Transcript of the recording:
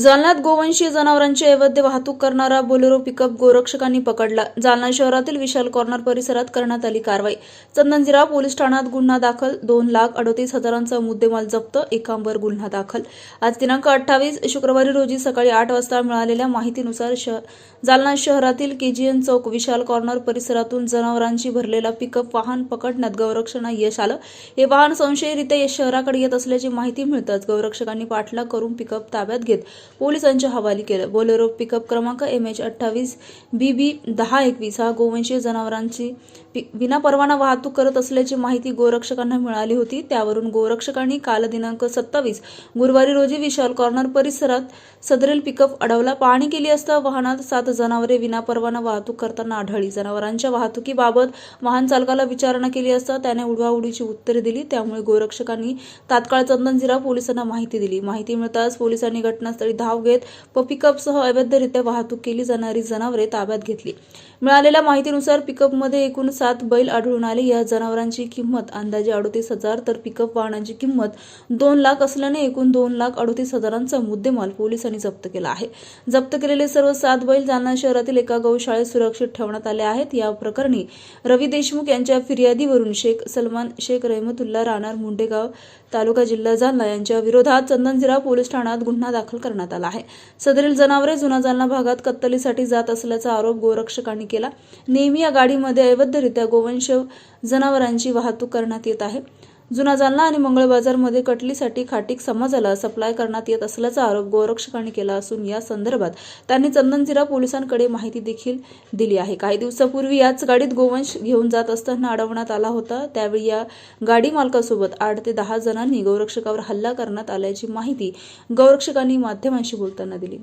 जालन्यात गोवंशी जनावरांची अवैध वाहतूक करणारा बोलेरो पिकअप गोरक्षकांनी पकडला. जालना शहरातील विशाल कॉर्नर परिसरात करण्यात आली कारवाई. चंदनजिरा पोलीस ठाण्यात गुन्हा दाखल. दोन लाख अडोतीस हजारांचा मुद्देमाल जप्त. एकांवर गुन्हा दाखल. आज दिनांक अठ्ठावीस शुक्रवारी रोजी सकाळी आठ वाजता मिळालेल्या माहितीनुसार श जालना शहरातील केजीएन चौक विशाल कॉर्नर परिसरातून जनावरांची भरलेला पिकअप वाहन पकडण्यात गौरक्षणा यश आलं. हे वाहन संशयरित्या या शहराकडे येत असल्याची माहिती मिळताच गौरक्षकांनी पाठलाग करून पिकअप ताब्यात घेत पोलिसांच्या हवाली केलं. बोलेरो पिकअप क्रमांक एम एच अठ्ठावीस बी बी दहा एकवीस. हा गोवंशीय जनावरांची विनापरवाना वाहतूक करत असल्याची माहिती गोरक्षकांना मिळाली होती. त्यावरून गोरक्षकांनी काल दिनांक सत्तावीस गुरुवारी रोजी विशाल कॉर्नर परिसरात सदरेल पिकअप अडवला. पाहणी केली असता वाहनात सात जनावरे विनापरवाना वाहतूक करताना आढळली. जनावरांच्या वाहतुकीबाबत वाहन चालकाला विचारणा केली असता त्याने उडवाउडीची उत्तरे दिली. त्यामुळे गोरक्षकांनी तात्काळ चंदनझिरा पोलिसांना माहिती दिली. माहिती मिळताच पोलिसांनी घटनास्थळी धाव घेत व पिकअपसह अवैधरित्या वाहतूक केली जाणारी जनावरे ताब्यात घेतली. मिळालेल्या माहितीनुसार पिकअपमध्ये एकूण सात बैल आढळून आले. या जनावरांची किंमत अंदाजे अडोतीस हजार. तर पिकअप वाहनाची किंमत दोन लाख असल्याने एकूण दोन लाख अडोतीस हजारांचा मुद्देमाल पोलिसांनी जप्त केला आहे. जप्त केलेले सर्व सात बैल जालना शहरातील एका गौशाळेत सुरक्षित ठेवण्यात आले आहेत. या प्रकरणी रवी देशमुख यांच्या फिर्यादीवरून शेख सलमान शेख रहमतुल्ला राहणार मुंडेगाव तालुका जिल्हा जालना यांच्या विरोधात चंदनझिरा पोलीस ठाण्यात गुन्हा दाखल करण्यात आला आहे. सदरील जनावरे जुना जालना भागात कत्तलीसाठी जात असल्याचा आरोप गोरक्षकांनी केला. नेहमी या गाडीमध्ये अवैधरित्या गोवंश जनावरांची वाहतूक करण्यात येत आहे. जुना जालना आणि मंगळ बाजारमध्ये कटलीसाठी खाटीक समाजाला सप्लाय करण्यात येत असल्याचा आरोप गोरक्षकांनी केला असून या संदर्भात त्यांनी चंदनजिरा पोलिसांकडे माहिती देखील दिली आहे. काही दिवसापूर्वी याच गाडीत गोवंश घेऊन जात असताना अडवण्यात आला होता. त्यावेळी या गाडी मालकासोबत आठ ते दहा जणांनी गौरक्षकावर हल्ला करण्यात आल्याची माहिती गौरक्षकांनी माध्यमांशी बोलताना दिली.